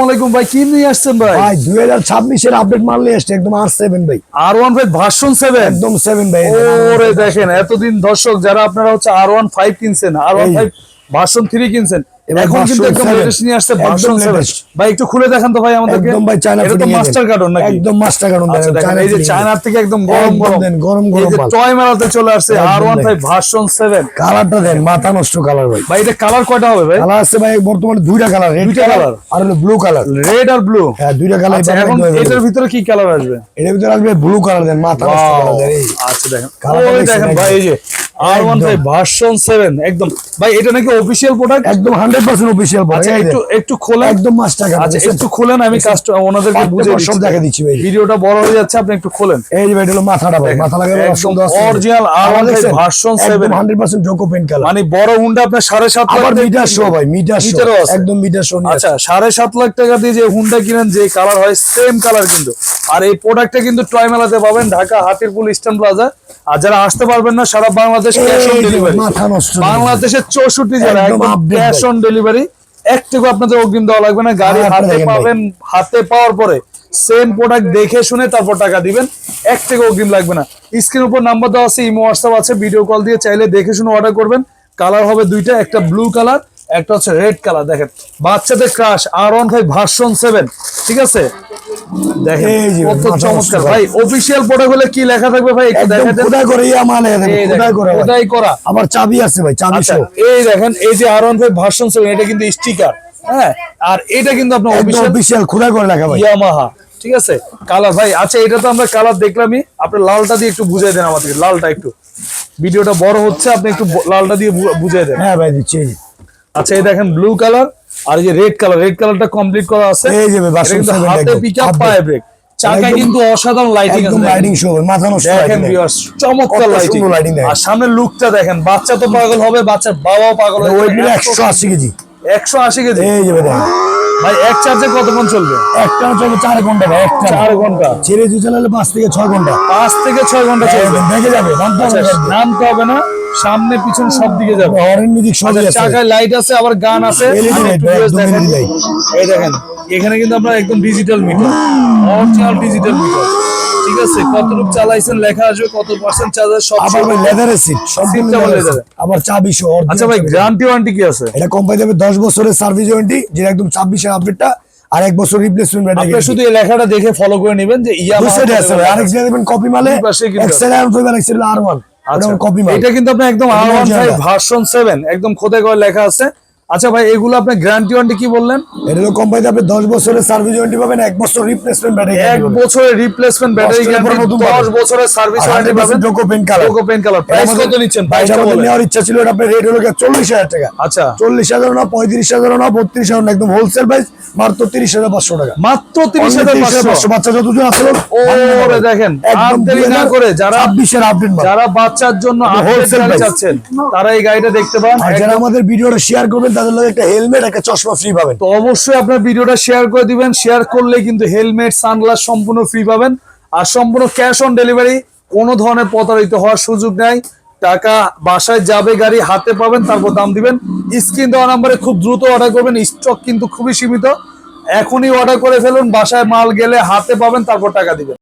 আসসালামু আলাইকুম ভাই কি নিয়ে আসছেন ভাই? ভাই দুই হাজার ছাব্বিশের আপডেট মাল নিয়ে একদম ভাই। ভার্সন একদম ভাই ওরে দেখেন এতদিন দর্শক যারা আপনারা হচ্ছে আর ওয়ান ফাইভ কিনছেন আর ওয়ান এই। ফাইভ ভার্সন থ্রি কিনছেন। এখন কিন্তু একদম লেটেস্ট নিয়ে আসছে ভার্সন ভাই একটু খুলে দেখান তো ভাই আমাদেরকে। একদম ভাই চায়না এটা তো মাস্টার কার্টন নাকি? একদম মাস্টার কার্টন দেখেন এই যে চায়নার থেকে একদম গরম গরম। দেন, গরম এই যে টয় মেলাতে চলে আসছে একদম আর ওয়ান ভাই। ফাইভ ভার্সন সেভেন কালারটা দেন মাথা নষ্ট কালার ভাই। ভাই এটা কালার কয়টা হবে ভাই? কালার আছে ভাই বর্তমানে দুইটা কালার রেড কালার আর হলো ব্লু কালার রেড আর ব্লু হ্যাঁ দুইটা কালার আচ্ছা এখন এটার ভিতরে কি কালার আসবে? এর ভিতরে আসবে ব্লু কালার দেন মাথা নষ্ট! কালার দেন আচ্ছা দেখেন। দেখছেন দেখেন ভাই এই যে R one five version seven একদম। ভাই এটা নাকি অফিসিয়াল প্রোডাক্ট একদম হান্ড্রেড পার্সেন্ট অফিসিয়াল আচ্ছা একটু একটু খোলেন। একদম মাস্টার কালার আচ্ছা একটু খোলেন আমি কাস্টমার ওনাদেরকে বুঝে সব দেখা দিচ্ছি। ভাই। ভিডিওটা বড় হয়ে যাচ্ছে আপনি একটু খোলেন। এই যে ভাই হলো মাথাটা ভাই। মাথা লাগানো একদম অপশন দেওয়া আছে original R1 version seven। একদম 100% পেন কালার মানে বড় হুন্ডা আপনার সাড়ে সাত লাখ টাকা মিটার শো ভাই মিটার শো একদম মিটার শো আচ্ছা সাড়ে সাত লাখ টাকা দিয়ে যে হুন্ডা কিনেন যে কালার হয় সেম কালার কিন্তু। আর এই প্রোডাক্টটা কিন্তু টয় মেলাতে পাবেন ঢাকা হাতিরপুল ইস্টার্ন প্লাজা আর যারা আসতে পারবেন না সারা বাংলাদেশ ক্যাশ অন ডেলিভারি বাংলাদেশের চৌষট্টি জেলা একদম ক্যাশ অন ডেলিভারি একটুকু আপনাদের অগ্রিম দেওয়া লাগবে না। গাড়ি হ্যাঁ, হাতে পাবেন হাতে পাওয়ার পরে সেম প্রোডাক্ট দেখে শুনে তারপর টাকা দিবেন। এক থেকে অগ্রিম লাগবে না। স্ক্রিন উপর নাম্বার দেওয়া আছে ইমো হোয়াটসঅ্যাপ আছে ভিডিও কল দিয়ে চাইলে দেখে শুনে অর্ডার করবেন। কালার হবে দুইটা একটা ব্লু কালার একটা হচ্ছে রেড কালার দেখেন বাচ্চাদের ক্রাশ আর ওয়ান ফাইভ ভার্সন সেভেন ঠিক আছে? দেখেন এই যে কত মাথা নষ্ট চমৎকার। ভাই। ভাই অফিসিয়াল প্রোডাক্ট হলে কি লেখা থাকবে ভাই? একটু একদম দেখা দেন খোদা করে মাল এই খোদা দেখেন, করে ভাই। খোদাই করা। আবার চাবি আছে ভাই চাবি আচ্ছা এই দেখেন এই যে আর ভার্সন এটা কিন্তু স্টিকার হ্যাঁ? আর এটা কিন্তু আপনার অফিসিয়াল করে ভাই। ইয়ামাহা ঠিক আছে? কালার ভাই আচ্ছা এটা তো আমরা কালার দেখলামই। আপনি লালটা দিয়ে একটু বুঝাই দেন আমাদেরকে লালটা একটু। ভিডিওটা বড় হচ্ছে আপনি একটু লালটা দিয়ে বুঝাই দেন। হ্যাঁ ভাই দিচ্ছি। আচ্ছা এই দেখেন ব্লু কালার আর এই যে রেড কালার রেড কালারটা কমপ্লিট করা আছে। এই যে হাতে পিকআপ। পায়ে ব্রেক চাকায় কিন্তু অসাধারণ লাইটিং আছে একদম লাইটিং শো মাথা নষ্ট দেখেন viewers, চমৎকার লাইটিং দেখেন। আর সামনে লুকটা দেখেন বাচ্চা তো পাগল হবে বাচ্চার বাবাও পাগল হবে একশো আশি কেজি। একশো আশি কেজি? এই যে ভাই দেখেন। ভাই এক চার্জে কতক্ষণ চলবে? একটা চলবে চার ঘণ্টা ভাই একটা। চার ঘণ্টা। ছেড়ে দিয়ে চালালে পাঁচ থেকে ছয় ঘণ্টা। পাঁচ থেকে ছয় ঘণ্টা চলবে। দেখে যাবে নামতে হবে আচ্ছা, না। সামনে পিছনে সব দিকে যাবে। হরেন মিউজিক আচ্ছা, আছে চাকায় লাইট আছে আবার গান আছে। এই দেখেন এখানে কিন্তু আপনার একদম digital meter original digital meter ঠিক আছে কতটুকু চালাইছেন লেখা আসবে কত পার্সেন্ট চার্জার সব আবার লেদারের সিট সব Seat আবার চাবি সহ আচ্ছা ভাই গ্যারান্টি ওয়ারেন্টি কি আছে? এটা কোম্পানি দেবে দশ বছরের সার্ভিস ওয়ারেন্টি যেটা একদম ছাব্বিশের আপডেটটা আর এক বছর রিপ্লেসমেন্ট আপনি শুধু এই লেখাটা দেখে ফলো করে নেবেন যে ইয়ামাহা আছে আরেক জায়গায় দেবেন। কপি মালে দুই পাশে কিন্তু এক আর আর ওয়ান এটা কিন্তু আপনার একদম। ভার্সন সেভেন একদম খোদাই করে লেখা আছে। আচ্ছা ভাই এগুলো আপনার গ্যারান্টি ওয়ারেন্টি কি বললেন? এটা হলো কোম্পানি আপনি দশ বছরের সার্ভিস ওয়ারেন্টি পাবেন এক বছর রিপ্লেসমেন্ট ব্যাটারি এক বছরের রিপ্লেসমেন্ট ব্যাটারি গ্যারান্টি নতুন দশ পাবেন। বছরের সার্ভিস ওয়ারেন্টি পাবেন। জোকো পেন কালার লোকো পেন কালার প্রাইস কত নিচ্ছেন? প্রাইসটা বলেন নেওয়ার ইচ্ছা ছিল এটা আপনার রেট হলো চল্লিশ হাজার টাকা। আচ্ছা। চল্লিশ হাজার না পঁয়ত্রিশ হাজার না বত্রিশ হাজার না একদম হোলসেল প্রাইস মাত্র তিরিশ হাজার পাঁচশো টাকা। মাত্র তিরিশ হাজার পাঁচশো। বাচ্চা যতজন আছে ওরে দেখেন আর দেরি না করে যারা ছাব্বিশের আপডেট যারা বাচ্চার জন্য আপডেট wholesale চাচ্ছেন তারা এই গাড়িটা দেখতে পান। আর যারা আমাদের ভিডিওটা শেয়ার করবেন তাদের লগে একটা হেলমেট একটা চশমা ফ্রি পাবেন। তো অবশ্যই আপনার ভিডিওটা শেয়ার করে দিবেন। শেয়ার করলে কিন্তু হেলমেট সানগ্লাস সম্পূর্ণ ফ্রি পাবেন। আর সম্পূর্ণ ক্যাশ অন ডেলিভারি কোনো ধরনের প্রতারিত হওয়ার সুযোগ নাই। টাকা বাসায় যাবে গাড়ি হাতে পাবেন, তারপর দাম দিবেন। স্ক্রিন দেওয়া নাম্বারে খুব দ্রুত অর্ডার করবেন। স্টক কিন্তু খুবই সীমিত। এখনই অর্ডার করে ফেলুন, বাসায় মাল গেলে হাতে পাবেন, তারপর টাকা দিবেন।